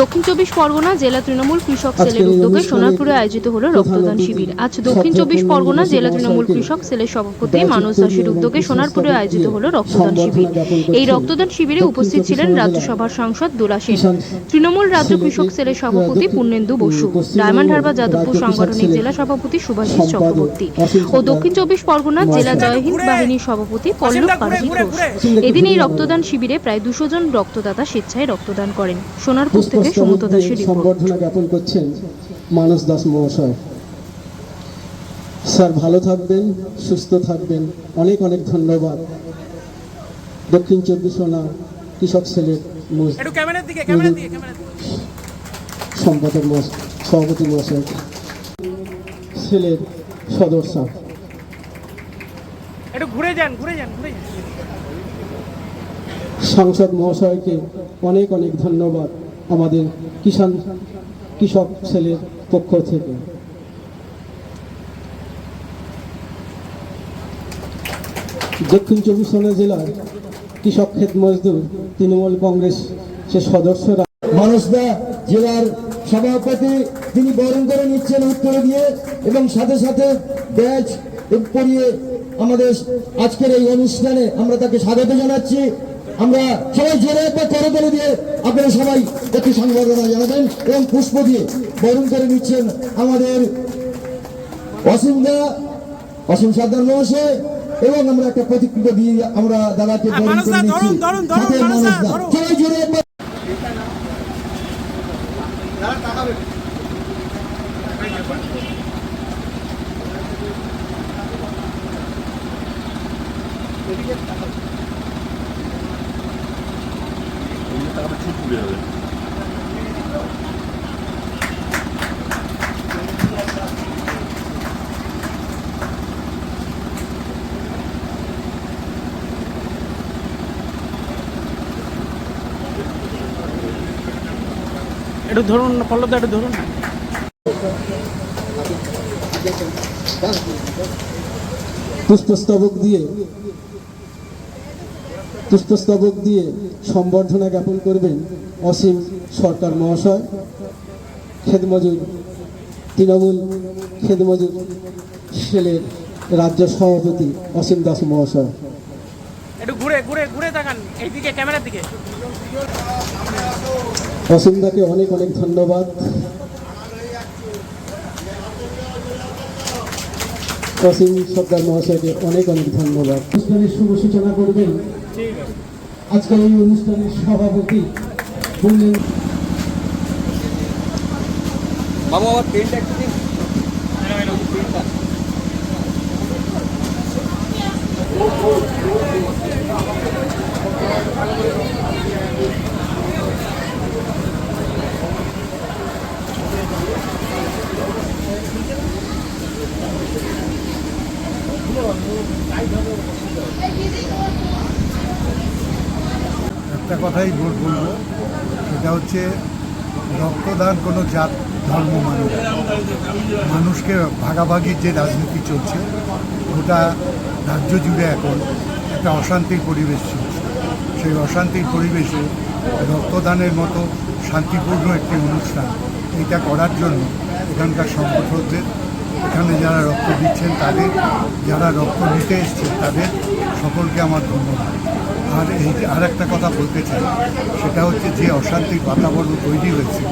দক্ষিণ চব্বিশ পরগনা জেলা তৃণমূল কৃষক সেলের উদ্যোগে সোনারপুরে আয়োজিত হলো রক্তদান শিবির। আজ দক্ষিণ চব্বিশ পরগনা জেলা তৃণমূল কৃষক সেলের সভাপতি মানস দাসের উদ্যোগে সোনারপুরে আয়োজিত হলো রক্তদান শিবির। এই রক্তদান শিবিরে উপস্থিত ছিলেন রাজ্যসভার সাংসদ দোলা সেন। তৃণমূল রাজ্য কৃষক সেলের সভাপতি পূর্ণেন্দু বসু ডায়মন্ড হারবার যাদবপুর সাংগঠনিক জেলা সভাপতি সুভাষিস চক্রবর্তী ও দক্ষিণ চব্বিশ পরগনা জেলা। জয়হিন্দ বাহিনীর সভাপতি পল্লব পারভি ঘোষ। এদিন এই রক্তদান শিবিরে প্রায় দুশো জন রক্তদাতা স্বেচ্ছায় রক্তদান করেন। সোনারপুর থেকে দাসের সম্বর্ধনা জ্ঞাপন করছেন মানস দাস মহাশয়। স্যার ভালো থাকবেন সুস্থ থাকবেন। অনেক অনেক ধন্যবাদ। দক্ষিণ চব্বিশ পরগনা কৃষক সেলের সম্পাদক সভাপতি মহাশয় সেলের সদস্য একটু ঘুরে যান ঘুরে যান ঘুরে যান। সাংসদ মহাশয়কে অনেক অনেক ধন্যবাদ। আমাদের কিষাণ কৃষক ছেলের পক্ষ থেকে। দক্ষিণ চব্বিশ পরগনা জেলার কৃষক ক্ষেত মজদুর তৃণমূল কংগ্রেসের সদস্যরা মানুষদা জেলার সভাপতি তিনি বরণ করে নিচ্ছেন উত্তর দিয়ে এবং সাথে সাথে ব্যাচ পরিয়ে আমাদের আজকের এই অনুষ্ঠানে আমরা তাকে স্বাগত জানাচ্ছি। আমরা সবাই জোরে একবার করে করে দিয়ে আপনারা সবাই একটি সংবর্ধনা জানাবেন এবং পুষ্প দিয়ে বরণ করে নিচ্ছেন আমাদের অসীম দা অসীম সর্দার মহাশয় এবং আমরা একটা প্রতিক্রিয়া দিয়ে আমরা দাদাকে বরণ করে নিচ্ছি। সাথে দা, দা ধরুন। সবাই জোরে একটু ধরুন পল্লবদা একটু ধরুন পুষ্পস্তবক দিয়ে পুষ্পস্তবক দিয়ে সম্বর্ধনা জ্ঞাপন করবেন অসীম সরকার মহাশয় খেদমজুর তৃণমূল খেদমজুর সেলের রাজ্য সভাপতি অসীম দাস মহাশয়। একটু ঘুরে ঘুরে ঘুরে তাকান এইদিকে ক্যামেরার দিকে। অসীম দাকে অনেক অনেক ধন্যবাদ। অসীম সরকার মহাশয়কে অনেক অনেক ধন্যবাদ। শুভ সূচনা করবেন আজকের এই অনুষ্ঠানের সভাপতি বললেন দিন একটা কথাই বল- বলব, সেটা হচ্ছে রক্তদান কোনো জাত, ধর্ম মানে মানুষকে ভাগাভাগির যে রাজনীতি চলছে ওটা রাজ্য জুড়ে এখন একটা অশান্তির পরিবেশ চলছে। সেই অশান্তির পরিবেশে রক্তদানের মতো শান্তিপূর্ণ একটি অনুষ্ঠান এটা করার জন্য এখানকার সংগঠকদের, এখানে যারা রক্ত দিচ্ছেন তাদের, যারা রক্ত নিতে এসছেন তাদের সকলকে আমার ধন্যবাদ। আর এই আর একটা কথা বলতে চাই সেটা হচ্ছে যে অশান্তির বাতাবরণ তৈরি হয়েছে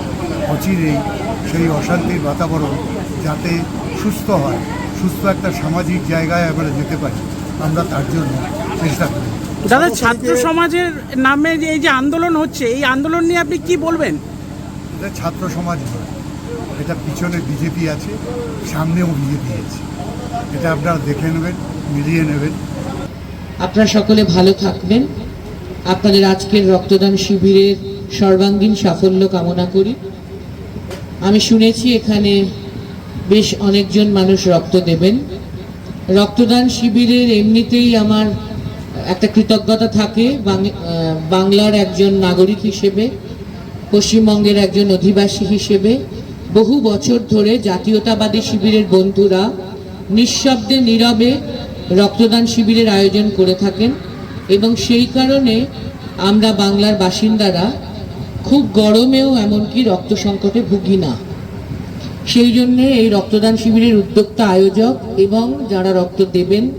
অচিরেই সেই অশান্তির বাতাবরণ যাতে সুস্থ হয় সুস্থ একটা সামাজিক জায়গায় আমরা যেতে পারি আমরা তার জন্য চেষ্টা করি। দাদা ছাত্র সমাজের নামে যে এই যে আন্দোলন হচ্ছে এই আন্দোলন নিয়ে আপনি কি বলবেন? এটা ছাত্র সমাজ নয় এটা পিছনে বিজেপি আছে সামনেও বিজেপি আছে। এটা আপনারা দেখে নেবেন মিলিয়ে নেবেন। আপনারা সকলে ভালো থাকবেন। আপনাদের আজকের রক্তদান শিবিরের সর্বাঙ্গীন সাফল্য কামনা করি। আমি শুনেছি এখানে বেশ অনেকজন মানুষ রক্ত দেবেন। রক্তদান শিবিরের এমনিতেই আমার একটা কৃতজ্ঞতা থাকে বাংলার একজন নাগরিক হিসেবে, পশ্চিমবঙ্গের একজন অধিবাসী হিসেবে। বহু বছর ধরে জাতীয়তাবাদী শিবিরের বন্ধুরা নিঃশব্দে নীরবে রক্তদান শিবিরের আয়োজন করে থাকেন এবং সেই কারণে আমরা বাংলার বাসিন্দারা খুব গরমেও এমনকি রক্ত সংকটে ভুগি না। সেই জন্যে এই রক্তদান শিবিরের উদ্যোক্তা আয়োজক এবং যারা রক্ত দেবেন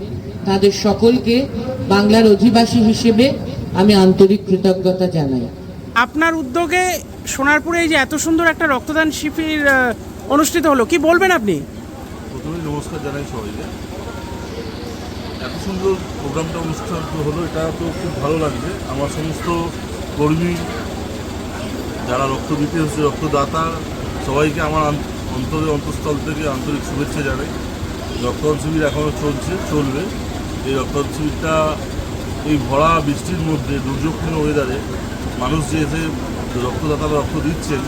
তাদের সকলকে বাংলার অধিবাসী হিসেবে আমি আন্তরিক কৃতজ্ঞতা জানাই। আপনার উদ্যোগে সোনারপুরে এই যে এত সুন্দর একটা রক্তদান শিবির অনুষ্ঠিত হলো কি বলবেন আপনি? প্রথমেই নমস্কার জানাই সবাইকে। সুন্দর প্রোগ্রামটা অনুষ্ঠান হলো, এটা তো খুব ভালো লাগবে। আমার সমস্ত কর্মী যারা রক্ত দিতে এসেছে, রক্তদাতা, সবাইকে আমার অন্তরে অন্তঃস্থল থেকে আন্তরিক শুভেচ্ছা জানাই। রক্তদান শিবির এখনও চলছে, চলবে। এই রক্তদান শিবিরটা এই ভরা বৃষ্টির মধ্যে, দুর্যোগপূর্ণ ওয়েদারে মানুষ যে এসে রক্তদাতারা রক্ত দিচ্ছেন,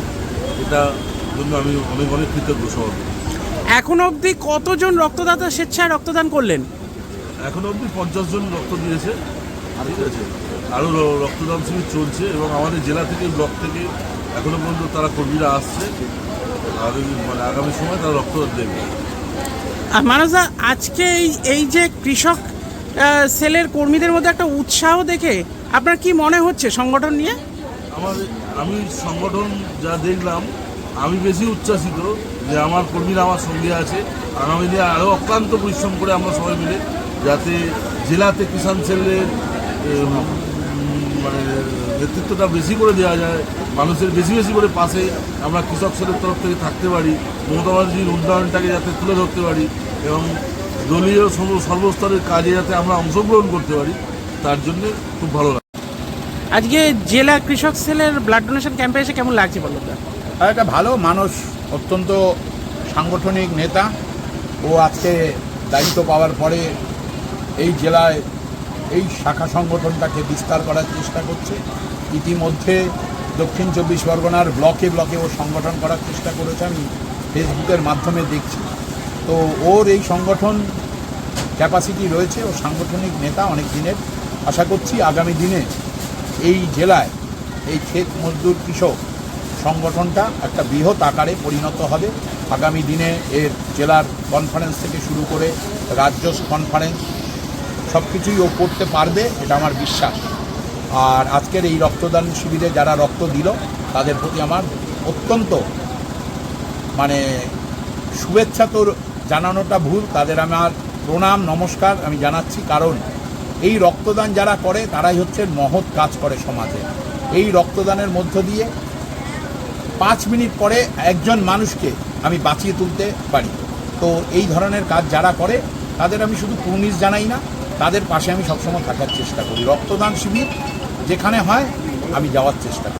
এটা জন্য আমি অনেক অনেক কৃতজ্ঞ সবাই এখন অবধি কতজন রক্তদাতা স্বেচ্ছায় রক্তদান করলেন? এখন অবধি পঞ্চাশ জন রক্ত দিয়েছে। ঠিক আছে? আরও রক্তদান শিবির চলছে এবং আমাদের জেলা থেকে ব্লক থেকে এখনও পর্যন্ত তারা কর্মীরা আসছে। আগামী মানে আগামী সময় তারা রক্তদান দেবে। আর মানসদা আজকে এই এই যে কৃষক সেলের কর্মীদের মধ্যে একটা উৎসাহ দেখে আপনার কি মনে হচ্ছে সংগঠন নিয়ে? আমার আমি সংগঠন যা দেখলাম আমি বেশি উচ্ছ্বাসিত যে আমার কর্মীরা আমার সঙ্গে আছে। আগামী দিনে আরও অক্লান্ত পরিশ্রম করে আমরা সবাই মিলে যাতে জেলাতে কিষাণ সেলের মানে নেতৃত্বটা বেশি করে দেওয়া যায় মানুষের বেশি বেশি করে পাশে আমরা কৃষক সেলের তরফ থেকে থাকতে পারি মমতা ব্যানার্জির উন্নয়নটাকে যাতে তুলে ধরতে পারি এবং দলীয় সর্বস্তরের কাজে যাতে আমরা অংশগ্রহণ করতে পারি তার জন্য খুব ভালো লাগে। আজকে জেলা কৃষক সেলের ব্লাড ডোনেশন ক্যাম্পে এসে কেমন লাগছে বলো আর একটা ভালো মানুষ অত্যন্ত সাংগঠনিক নেতা। ও আজকে দায়িত্ব পাওয়ার পরে এই জেলায় এই শাখা সংগঠনটাকে বিস্তার করার চেষ্টা করছে। ইতিমধ্যে দক্ষিণ চব্বিশ পরগনার ব্লকে ব্লকে ও সংগঠন করার চেষ্টা করেছে, আমি ফেসবুকের মাধ্যমে দেখছি। তো ওর এই সংগঠন ক্যাপাসিটি রয়েছে ও সাংগঠনিক নেতা অনেক দিনের। আশা করছি আগামী দিনে এই জেলায় এই ক্ষেত মজদুর কৃষক সংগঠনটা একটা বৃহৎ আকারে পরিণত হবে। আগামী দিনে এর জেলার কনফারেন্স থেকে শুরু করে রাজ্য কনফারেন্স সব কিছুই ও করতে পারবে, এটা আমার বিশ্বাস। আর আজকের এই রক্তদান শিবিরে যারা রক্ত দিল, তাদের প্রতি আমার অত্যন্ত মানে শুভেচ্ছা তোর জানানোটা ভুল, তাদের আমার প্রণাম, নমস্কার আমি জানাচ্ছি, কারণ এই রক্তদান যারা করে, তারাই হচ্ছে মহৎ কাজ করে সমাজে। এই রক্তদানের মধ্য দিয়ে পাঁচ মিনিট পরে একজন মানুষকে আমি বাঁচিয়ে তুলতে পারি। তো এই ধরনের কাজ যারা করে, তাদের আমি শুধু কুর্নিশ জানাই না তাদের পাশে আমি সবসময় থাকার চেষ্টা করি। রক্তদান শিবির যেখানে হয়, আমি যাওয়ার চেষ্টা করি।